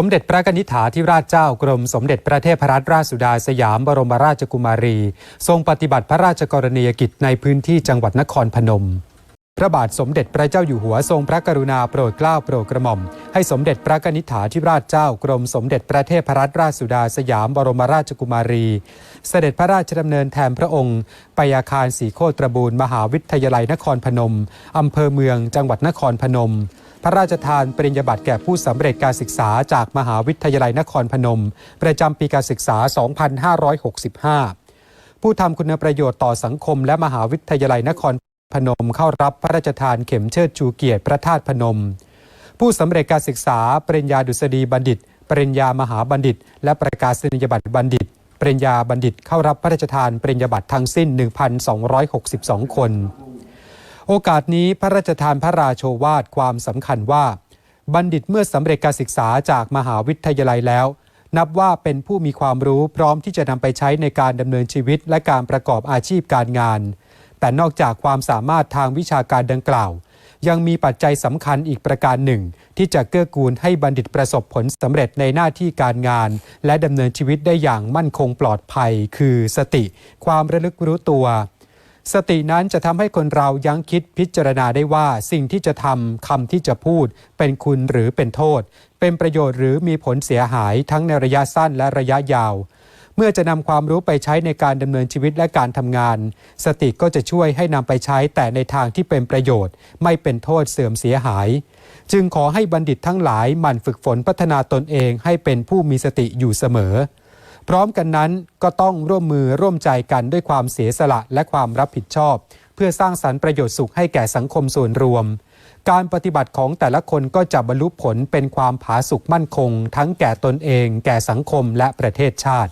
สมเด็จพระนิษฐาธิราชเจ้ากรมสมเด็จพระเทพรัตนราชสุดาสยามบรมราชกุมารี ทรงปฏิบัติพระราชกรณียกิจในพื้นที่จังหวัดนครพนม พระบาทสมเด็จพระเจ้าอยู่หัวทรงพระกรุณาโปรดเกล้าโปรดกระหม่อม ให้สมเด็จพระนิษฐาธิราชเจ้ากรมสมเด็จพระเทพรัตนราชสุดาสยามบรมราชกุมารี เสด็จพระราชดำเนินแทนพระองค์ ไปอาคารสีโคตรบูรณ์มหาวิทยาลัยนครพนมอำเภอเมืองจังหวัดนครพนม ระราชทานปริญญาบัตรแก่ผู้สำเร็จการศึกษาจากมหาวิทยาลัยนครพนม ประจำปีการศึกษา 2565 ผู้ทำคุณประโยชน์ต่อสังคมและมหาวิทยาลัยนครพนมเข้ารับพระราชทานเข็มเชิดชูเกียรติพระธาตุพนม ผู้สำเร็จการศึกษา ปริญญาดุษฎีบัณฑิต ปริญญามหาบัณฑิต และประกาศนียบัตรบัณฑิต ปริญญาบัณฑิตเข้ารับพระราชทานปริญญาบัตรทั้งสิ้น 1,262 คน โอกาสนี้พระราชทานพระราโชวาทความสำคัญว่า บัณฑิตเมื่อสำเร็จการศึกษาจากมหาวิทยาลัยแล้ว นับว่าเป็นผู้มีความรู้พร้อมที่จะนำไปใช้ในการดำเนินชีวิตและการประกอบอาชีพการงาน แต่นอกจากความสามารถทางวิชาการดังกล่าว ยังมีปัจจัยสำคัญอีกประการหนึ่ง ที่จะเกื้อกูลให้บัณฑิตประสบผลสำเร็จในหน้าที่การงาน และดำเนินชีวิตได้อย่างมั่นคงปลอดภัย คือสติ ความระลึกรู้ตัว สตินั้นจะทำให้คนเรายั้งคิดพิจารณาได้ว่า สิ่งที่จะทำคำที่จะพูด เป็นคุณหรือเป็นโทษ เป็นประโยชน์หรือมีผลเสียหายทั้งในระยะสั้นและระยะยาว เมื่อจะนำความรู้ไปใช้ในการดำเนินชีวิตและการทำงาน สติก็จะช่วยให้นำไปใช้แต่ในทางที่เป็นประโยชน์ ไม่เป็นโทษเสื่อมเสียหาย จึงขอให้บัณฑิตทั้งหลายหมั่นฝึกฝนพัฒนาตนเองให้เป็นผู้มีสติอยู่เสมอ พร้อมกันนั้นก็ต้องร่วมมือร่วมใจกันด้วยความเสียสละและความรับผิดชอบ เพื่อสร้างสรรค์ประโยชน์สุขให้แก่สังคมส่วนรวม การปฏิบัติของแต่ละคนก็จะบรรลุผลเป็นความผาสุกมั่นคง ทั้งแก่ตนเอง แก่สังคมและประเทศชาติ